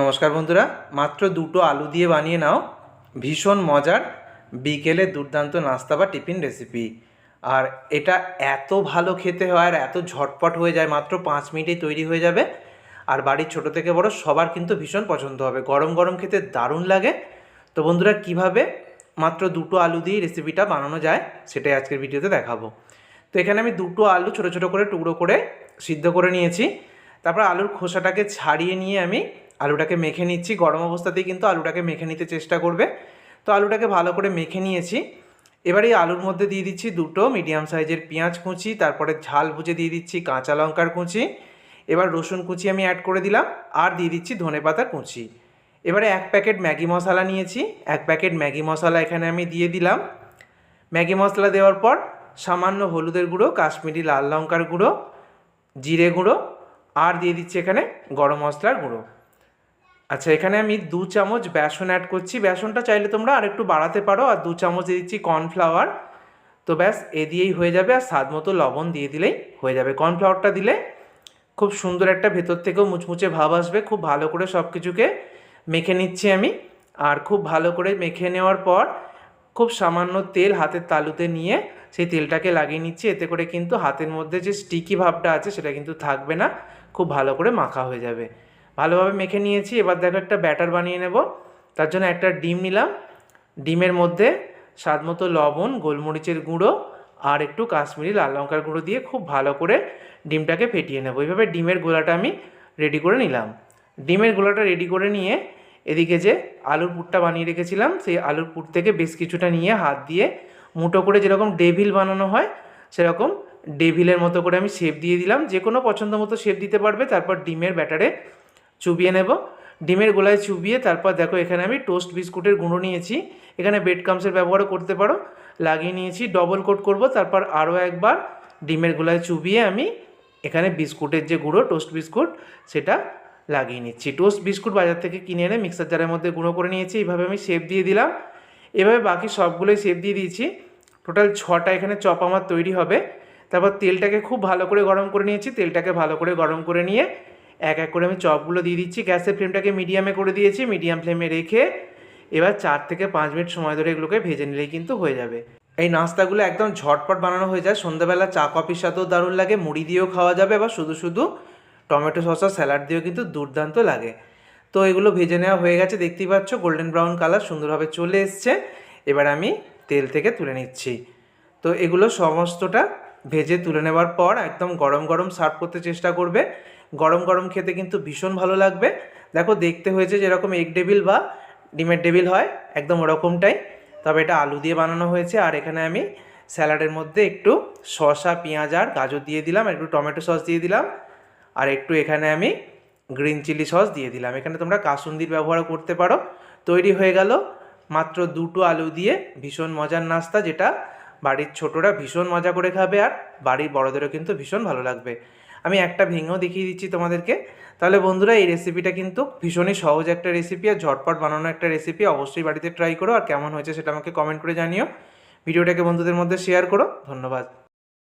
নমস্কার বন্ধুরা, মাত্র দুটো আলু দিয়ে বানিয়ে নাও। ভীষণ মজার, বিকেলে দুর্দান্ত নাস্তা বা টিফিন রেসিপি আর এটা এত ভালো খেতে হয় আর এত ঝটপট হয়ে যায়, মাত্র পাঁচ মিনিটেই তৈরি হয়ে যাবে। আর বাড়ির ছোট থেকে বড় সবার কিন্তু ভীষণ পছন্দ হবে। গরম গরম খেতে দারুণ লাগে। তো বন্ধুরা, কীভাবে মাত্র দুটো আলু দিয়ে রেসিপিটা বানানো যায়, সেটাই আজকের ভিডিওতে দেখাবো। তো এখানে আমি দুটো আলু ছোট ছোট করে, টুকরো করে সিদ্ধ করে নিয়েছি। তারপর আলুর খোসাটাকে ছাড়িয়ে নিয়ে আমি আলুটাকে মেখে নিচ্ছি। গরম অবস্থাতেই কিন্তু আলুটাকে মেখে নিতে চেষ্টা করবে। তো আলুটাকে ভালো করে মেখে নিয়েছি। এবার আলুর মধ্যে দিয়ে দিচ্ছি দুটো মিডিয়াম সাইজের পেঁয়াজ কুচি, তারপরে ঝাল ভুজে দিয়ে দিচ্ছি কাঁচা লঙ্কার কুচি। এবার রসুন কুচি আমি অ্যাড করে দিলাম আর দিয়ে দিচ্ছি ধনে পাতা কুচি। এবারে এক প্যাকেট ম্যাগি মশলা নিয়েছি। এক প্যাকেট ম্যাগি মশলা এখানে আমি দিয়ে দিলাম। ম্যাগি মশলা দেওয়ার পর সামান্য হলুদের গুঁড়ো, কাশ্মীরি লাল লঙ্কার গুঁড়ো, জিরে গুঁড়ো আর দিয়ে দিচ্ছি এখানে গরম মশলার গুঁড়ো। আচ্ছা এখানে আমি দু চামচ বেসন অ্যাড করছি। বেসনটা চাইলে তোমরা আর একটু বাড়াতে পারো। আর দু চামচ দিয়ে দিচ্ছি কর্নফ্লাওয়ার তো ব্যাস, এ দিয়েই হয়ে যাবে। আর স্বাদ মতো লবণ দিয়ে দিলেই হয়ে যাবে। কর্নফ্লাওয়ারটা দিলে খুব সুন্দর একটা ভেতর থেকেও মুচমুচে ভাব আসবে। খুব ভালো করে সব কিছুকে মেখে নিচ্ছি আমি। আর খুব ভালো করে মেখে নেওয়ার পর খুব সামান্য তেল হাতের তালুতে নিয়ে সেই তেলটাকে লাগিয়ে নিচ্ছি। এতে করে কিন্তু হাতের মধ্যে যে স্টিকি ভাবটা আছে সেটা কিন্তু থাকবে না। খুব ভালো করে মাখা হয়ে যাবে। ভালোভাবে মেখে নিয়েছি। এবার দেখো একটা ব্যাটার বানিয়ে নেব। তার জন্য একটা ডিম নিলাম। ডিমের মধ্যে স্বাদ মতো লবণ, গোলমরিচের গুঁড়ো আর একটু কাশ্মীরি লাল লঙ্কার গুঁড়ো দিয়ে খুব ভালো করে ডিমটাকে ফেটিয়ে নেব। এইভাবে ডিমের গোলাটা আমি রেডি করে নিলাম। ডিমের গোলাটা রেডি করে নিয়ে এদিকে যে আলুর পুরটা বানিয়ে রেখেছিলাম, সেই আলুর পুর থেকে বেশ কিছুটা নিয়ে হাত দিয়ে মুটো করে যেরকম ডেভিল বানানো হয়, সেরকম ডেভিলের মতো করে আমি শেপ দিয়ে দিলাম। যে কোনো পছন্দ মতো শেপ দিতে পারবে। তারপর ডিমের ব্যাটারে চুবিয়ে নেব। ডিমের গোলায় চুবিয়ে তারপর দেখো এখানে আমি টোস্ট বিস্কুটের গুঁড়ো নিয়েছি। এখানে বেড কামসের ব্যবহারও করতে পারো। লাগিয়ে নিয়েছি ডবল কোট করব, তারপর আরও একবার ডিমের গোলায় চুবিয়ে আমি এখানে বিস্কুটের যে গুঁড়ো টোস্ট বিস্কুট, সেটা লাগিয়ে নিচ্ছি। টোস্ট বিস্কুট বাজার থেকে কিনে এনে মিক্সার জারের মধ্যে গুঁড়ো করে নিয়েছি। এইভাবে আমি শেপ দিয়ে দিলাম। এভাবে বাকি সবগুলোই শেপ দিয়ে দিয়েছি। টোটাল ছটা এখানে চপ আমার তৈরি হবে। তারপর তেলটাকে খুব ভালো করে গরম করে নিয়েছি। তেলটাকে ভালো করে গরম করে নিয়ে এক এক করে আমি চপগুলো দিয়ে দিচ্ছি। গ্যাসের ফ্লেমটাকে মিডিয়ামে করে দিয়েছি, মিডিয়াম ফ্লেমে রেখে এবার চার থেকে পাঁচ মিনিট সময় ধরে এগুলোকে ভেজে নিলেই কিন্তু হয়ে যাবে। এই নাস্তাগুলো একদম ঝটপট বানানো হয়ে যায়। সন্ধ্যাবেলা চা কফির সাথেও দারুণ লাগে, মুড়ি দিয়েও খাওয়া যাবে, বা শুধু শুধু টমেটো সসা স্যালাড দিয়েও কিন্তু দুর্দান্ত লাগে। তো এগুলো ভেজে নেওয়া হয়ে গেছে, দেখতেই পাচ্ছ, গোল্ডেন ব্রাউন কালার সুন্দরভাবে চলে এসছে। এবার আমি তেল থেকে তুলে নিচ্ছি। তো এগুলো সমস্তটা ভেজে তুলে নেওয়ার পর একদম গরম গরম সার্ভ করতে চেষ্টা করবে। গরম গরম খেতে কিন্তু ভীষণ ভালো লাগবে। দেখো দেখতে হয়েছে যেরকম এগ ডেবিল বা ডিমের ডেবিল হয়, একদম ওরকমটাই। তবে এটা আলু দিয়ে বানানো হয়েছে, আর এখানে আমি স্যালাডের মধ্যে একটু শসা, পেঁয়াজ আর গাজর দিয়ে দিলাম একটু টমেটো সস দিয়ে দিলাম। আর একটু এখানে আমি গ্রিন চিলি সস দিয়ে দিলাম। এখানে তোমরা কাসুন্দির ব্যবহার করতে পারো। তৈরি হয়ে গেল মাত্র দুটো আলু দিয়ে ভীষণ মজার নাস্তা, যেটা বাড়ির ছোটরা ভীষণ মজা করে খাবে আর বাড়ির বড়দেরও কিন্তু ভীষণ ভালো লাগবে। আমি একটা ভেঙেও দেখিয়ে দিচ্ছি তোমাদেরকে। তাহলে বন্ধুরা, এই রেসিপিটা কিন্তু ভীষণই সহজ একটা রেসিপি আর ঝটপট বানানো একটা রেসিপি। অবশ্যই বাড়িতে ট্রাই করো আর কেমন হয়েছে সেটা আমাকে কমেন্ট করে জানিও। ভিডিওটাকে বন্ধুদের মধ্যে শেয়ার করো। ধন্যবাদ।